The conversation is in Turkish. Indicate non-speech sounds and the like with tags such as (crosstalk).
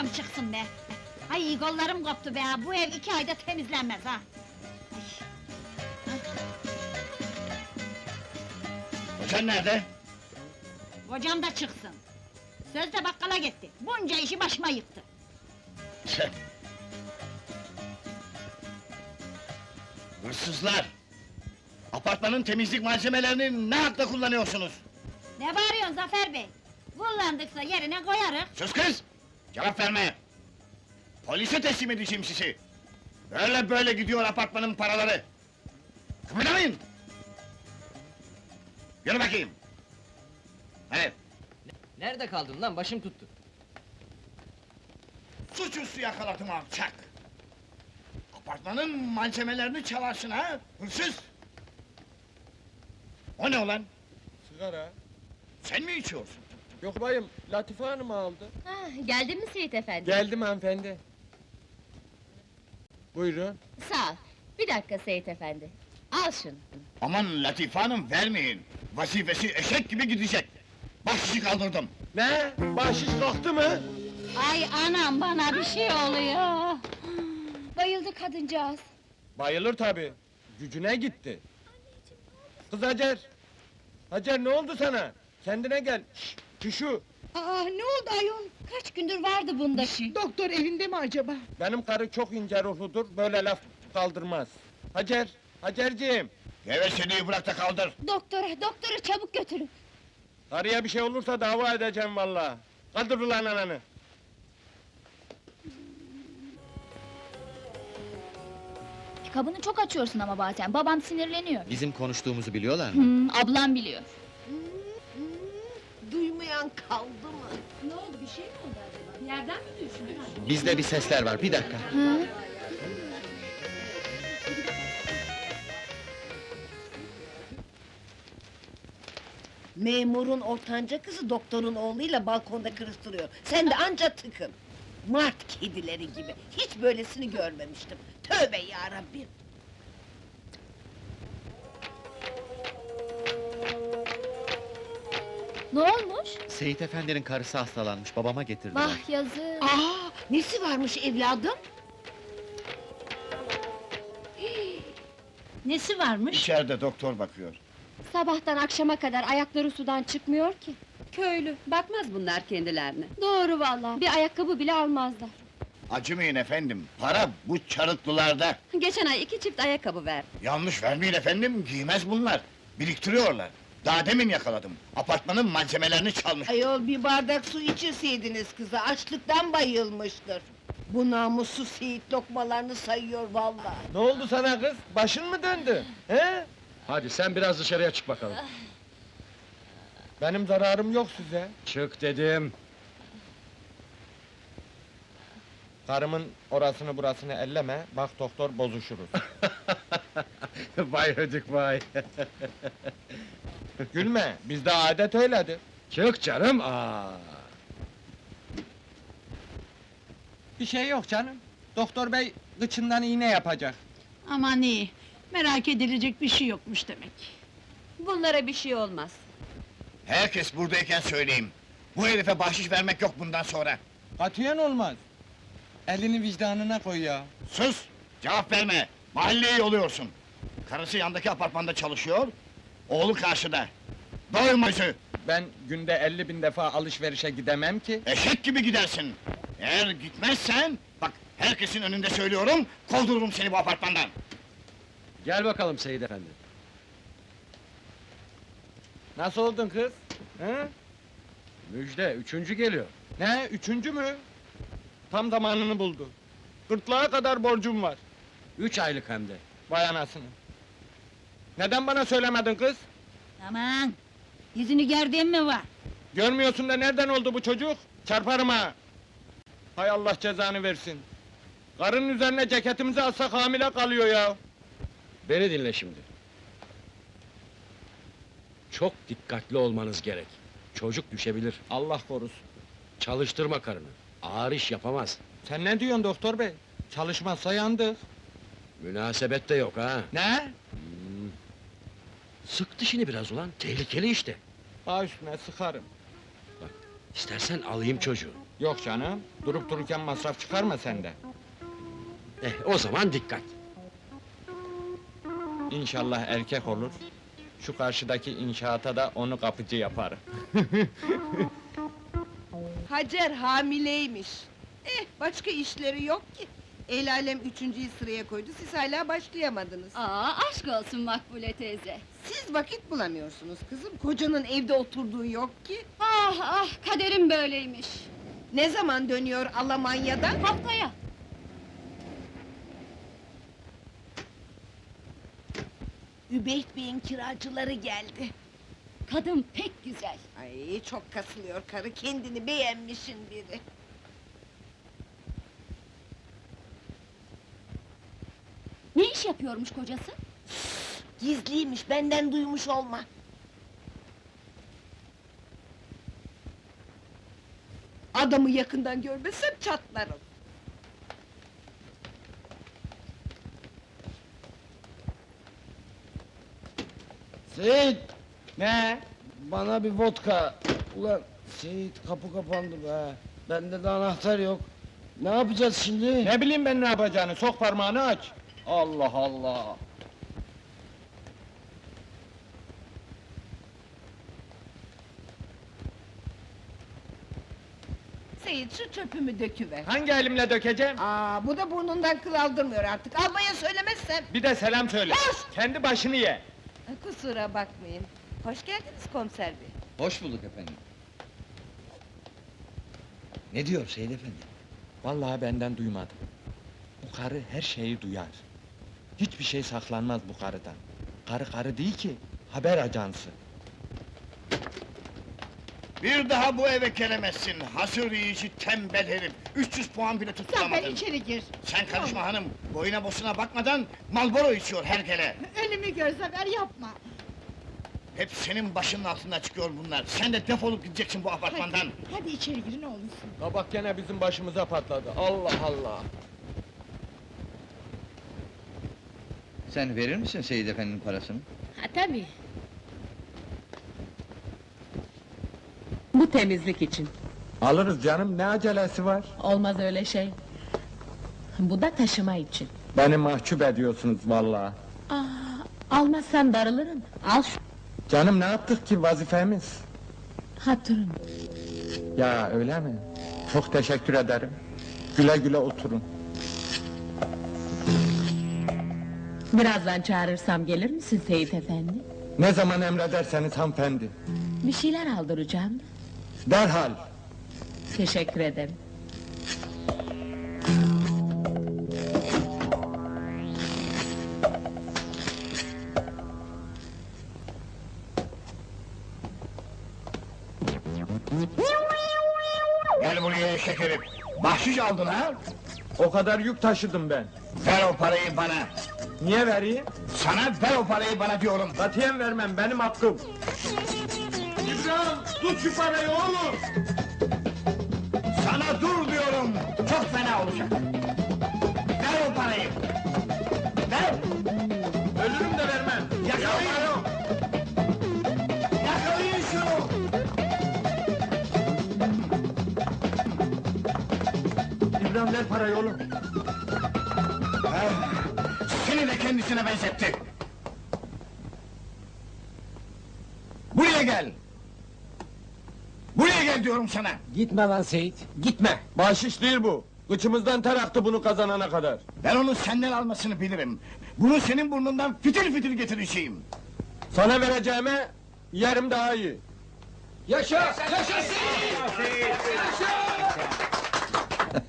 rızkım çıksın be! Ay kollarım koptu be! Bu ev iki ayda temizlenmez ha! Kocan nerede? Kocam da çıksın! Sözde bakkala gitti, bunca işi başıma yıktı! Tüh! Hırsızlar! Apartmanın temizlik malzemelerini ne hakla kullanıyorsunuz? Ne bağırıyorsun Zafer bey? Kullandıksa yerine koyarız! Sus kız! Cevap verme! Polise teslim edeceğim sizi! Böyle böyle gidiyor apartmanın paraları! Kıpırdamayın! Yürü bakayım! Hadi, Nerede kaldın lan? Başım tuttu. suçüstü yakaladım alçak! Apartmanın malzemelerini çalarsın ha, hırsız! O ne olan? Sigara. Sen mi içiyorsun? Yok bayım, Latife Hanım aldı. Ah, geldin mi Seyit efendi? Geldim hanımefendi. Buyurun. Sağ ol. Bir dakika Seyit efendi. Al şunu. Aman Latife Hanım vermeyin! Vazifesi eşek gibi gidecek! Başçı kaldırdım! Ne? Bahşiş kalktı mı? Ay anam bana bir şey oluyor! Bayıldı kadıncağız. Bayılır tabi. Gücüne gitti. Kız Hacer. Hacer ne oldu sana? Kendine gel. Şşş, Tüşü. Aa, ne oldu ayol? Kaç gündür vardı bunda şey. Doktor evinde mi acaba? Benim karı çok ince ruhludur, böyle laf kaldırmaz. Hacer, Hacerciğim. Geveseliği bırak da kaldır! Doktora, doktora çabuk götürün. Karıya bir şey olursa dava edeceğim vallahi. Kaldır ulan ananı. Kabını çok açıyorsun ama bazen, babam sinirleniyor. Bizim konuştuğumuzu biliyorlar mı? Hmm, ablam biliyor. Duymayan kaldı mı? Ne oldu, bir şey mi oldu acaba? Yerden mi düştün? Bizde bir sesler var, bir dakika. Memurun ortanca kızı doktorun oğluyla balkonda kırıştırıyor. Sen de anca tıkın. Mart kedileri gibi. Hiç böylesini görmemiştim. Tövbe ya Rabbim. Ne olmuş? Seyit Efendi'nin karısı hastalanmış, babama getirdiler. Vah yazık. Aa, nesi varmış evladım? (gasps) Nesi varmış? İçeride doktor bakıyor. Sabahtan akşama kadar ayakları sudan çıkmıyor ki. Köylü, bakmaz bunlar kendilerine. Doğru vallahi. Bir ayakkabı bile almazlar. Acımayın efendim, para bu çarıklılarda. Geçen ay iki çift ayakkabı ver. Yanlış vermeyin efendim, giymez bunlar. Biriktiriyorlar. Daha demin yakaladım. Apartmanın malzemelerini çalmış. Ayol bir bardak su içirseydiniz kıza, açlıktan bayılmıştır. Bu namussuz Seyit lokmalarını sayıyor vallahi. Ne oldu sana kız? Başın mı döndü? He? Hadi sen biraz dışarıya çık bakalım. Benim zararım yok size. Çık dedim. Karımın orasını burasını elleme, bak doktor bozuşuruz. (laughs) vay hödük vay. Gülme, bizde adet öyledir. Çık canım. Aa. Bir şey yok canım. Doktor bey gıçından iğne yapacak. Aman iyi, merak edilecek bir şey yokmuş demek. Bunlara bir şey olmaz. Herkes buradayken söyleyeyim. Bu herife bahşiş vermek yok bundan sonra. Katiyen olmaz. Elini vicdanına koy ya. Sus! Cevap verme! Mahalleye yoluyorsun. Karısı yandaki apartmanda çalışıyor, oğlu karşıda. Doyma yüzü! Ben günde 50 bin defa alışverişe gidemem ki. Eşek gibi gidersin. Eğer gitmezsen, bak herkesin önünde söylüyorum, kovdururum seni bu apartmandan. Gel bakalım Seyit Efendi. Nasıl oldun kız? Hı? Müjde, üçüncü geliyor. Ne, üçüncü mü? Tam zamanını buldu. Gırtlağa kadar borcum var. Üç aylık hem de. Vay anasını. Neden bana söylemedin kız? Aman! Yüzünü gördüğün mü var? Görmüyorsun da nereden oldu bu çocuk? Çarparım ha! Hay Allah cezanı versin. Karının üzerine ceketimizi alsak hamile kalıyor ya. Beni dinle şimdi. Çok dikkatli olmanız gerek. Çocuk düşebilir. Allah korusun. Çalıştırma karını. Ağır iş yapamaz. Sen ne diyorsun doktor bey? Çalışmazsa yandık. Münasebet de yok ha. Ne? Sık dişini biraz ulan, tehlikeli işte. Baş üstüne sıkarım. İstersen alayım çocuğu. Yok canım, durup dururken masraf çıkarma sende. Eh, o zaman dikkat. İnşallah erkek olur. Şu karşıdaki inşaata da onu kapıcı yaparım. (laughs) Hacer hamileymiş. Eh başka işleri yok ki. El alem üçüncüyü sıraya koydu, siz hala başlayamadınız. Aa aşk olsun Makbule teyze. Siz vakit bulamıyorsunuz kızım, kocanın evde oturduğu yok ki. Ah ah kaderim böyleymiş. Ne zaman dönüyor Almanya'dan? Haftaya. Übeyt Bey'in kiracıları geldi. Kadın pek güzel. Ay çok kasılıyor karı, kendini beğenmişin biri. İş yapıyormuş kocası? Gizliymiş, benden duymuş olma. Adamı yakından görmesem çatlarım. Seyit, Ne? bana bir vodka. Ulan Seyit kapı kapandı be. Bende de anahtar yok. Ne yapacağız şimdi? Ne bileyim ben ne yapacağını, sok parmağını aç. Allah Allah! Seyit şu çöpümü döküver. Hangi elimle dökeceğim? Aa, bu da burnundan kıl aldırmıyor artık. Almaya söylemezsem. Bir de selam söyle. Kendi başını ye. Kusura bakmayın. Hoş geldiniz komiser bey. Hoş bulduk efendim. Ne diyor Seyit Efendi? Vallahi benden duymadı. Bu karı her şeyi duyar. Hiçbir şey saklanmaz bu karıdan. Karı karı değil ki, haber ajansı. Bir daha bu eve gelemezsin. Hasır yiyici tembel herif. 300 puan bile Sen ben tutturamadın. içeri gir. Sen karışma hanım. Boyuna bosuna bakmadan Malboro içiyor her gele. Ölümü görse ver yapma. Hep senin başının altında çıkıyor bunlar. Sen de defolup gideceksin bu apartmandan. Hadi içeri gir ne olursun. Kabak gene bizim başımıza patladı. Allah Allah! Sen verir misin Seyit Efendi'nin parasını? Ha tabii. Bu temizlik için. Alırız canım, ne acelesi var? Olmaz öyle şey. Bu da taşıma için. Beni mahcup ediyorsunuz vallahi. Aa, almazsan darılırım. Al şu Canım ne yaptık ki vazifemiz? hatırın. Ya öyle mi? Çok teşekkür ederim. Güle güle oturun. Birazdan çağırırsam gelir misin Seyit Efendi? Ne zaman emrederseniz hanımefendi. Bir şeyler aldıracağım. Derhal. Teşekkür ederim. Gel buraya şekerim. Bahşiş aldın ha? O kadar yük taşıdım ben. Ver o parayı bana. Niye vereyim? Sana ver o parayı bana diyorum. Katiyen vermem, benim hakkım. İbrahim, tut şu parayı oğlum! Sana dur diyorum. Çok fena olacak. Ver o parayı. Ver. Ölürüm de vermem. Yakalayın. Yakalayın şunu. İbrahim ver parayı oğlum. Kendisine benzetti. Buraya gel. Buraya gel diyorum sana. Gitme lan Seyit, gitme. Bahşiş değil bu. Kıçımızdan ter aktı bunu kazanana kadar. Ben onu senden almasını bilirim. Bunu senin burnundan fitil fitil getireceğim. Sana vereceğime yerim daha iyi. Yaşa! Yaşa Seyit! Yaşa!